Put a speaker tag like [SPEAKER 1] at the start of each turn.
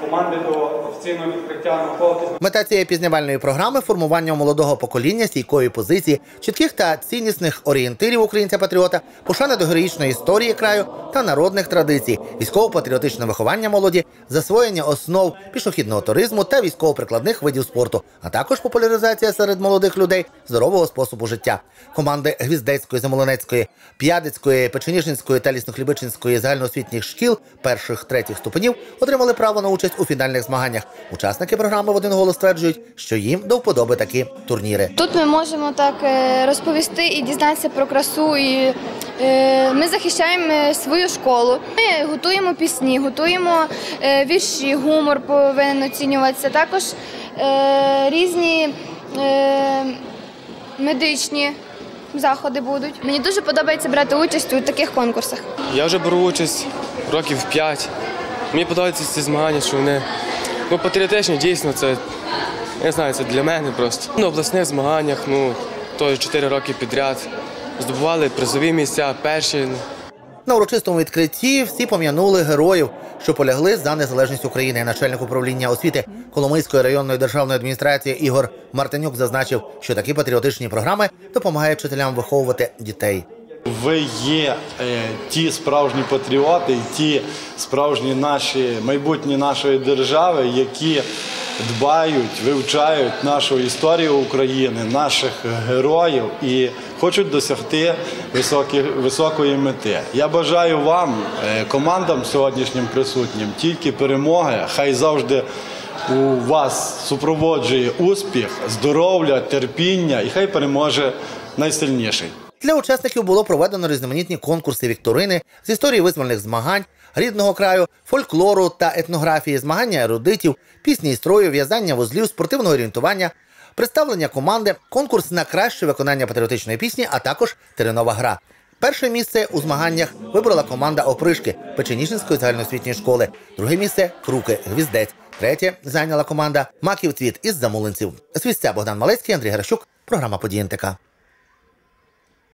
[SPEAKER 1] команди до офіційного відкриття
[SPEAKER 2] Мета цієї пізнавальної програми формування молодого покоління стійкої позиції, чітких та ціннісних орієнтирів українця-патріота, пошани до героїчної історії краю та народних традицій, військово-патріотичне виховання молоді, засвоєння основ пішохідного туризму та військово-прикладних видів спорту, а також популяризація серед молодих людей здорового способу життя. Команди Гвіздецької, Замолонецької, П'ядицької, Печеніжинської та Ліснохлібичинської загальноосвітніх шкіл перших третіх ступенів отримали право на участь у фінальних змаганнях. Учасники програми в один голос стверджують, що їм до вподоби такі турніри.
[SPEAKER 3] Тут ми можемо так е, розповісти і дізнатися про красу. І ми захищаємо е, свою школу. Ми готуємо пісні, готуємо е, вірші, гумор повинен оцінюватися. Також е, різні е, медичні заходи будуть. Мені дуже подобається брати участь у таких конкурсах.
[SPEAKER 4] Я вже беру участь років 5. Мені подобаються ці змагання, що вони ну, патріотичні, дійсно, це я знаю, це для мене просто. На обласних змаганнях, ну, теж 4 роки підряд. Здобували призові місця, перші.
[SPEAKER 2] На урочистому відкритті всі пом'янули героїв, що полягли за незалежність України. Начальник управління освіти Коломийської районної державної адміністрації Ігор Мартинюк зазначив, що такі патріотичні програми допомагають вчителям виховувати дітей.
[SPEAKER 5] Ви є е, ті справжні патріоти, ті справжні наші майбутні нашої держави, які дбають, вивчають нашу історію України, наших героїв і хочуть досягти високі, високої мети. Я бажаю вам, е, командам сьогоднішнім присутнім, тільки перемоги. Хай завжди у вас супроводжує успіх, здоров'я, терпіння, і хай переможе найсильніший.
[SPEAKER 2] Для учасників було проведено різноманітні конкурси вікторини з історії визвольних змагань, рідного краю, фольклору та етнографії, змагання ерудитів, пісні і строю, в'язання вузлів, спортивного орієнтування, представлення команди, конкурс на краще виконання патріотичної пісні, а також теренова гра. Перше місце у змаганнях вибрала команда Опришки Печеніжинської загальноосвітньої школи. Друге місце Круки Гвіздець. Третє зайняла команда Маків Цвіт із Замулинців. З місця Богдан Малецький, Андрій Гращук. Програма «Події НТК».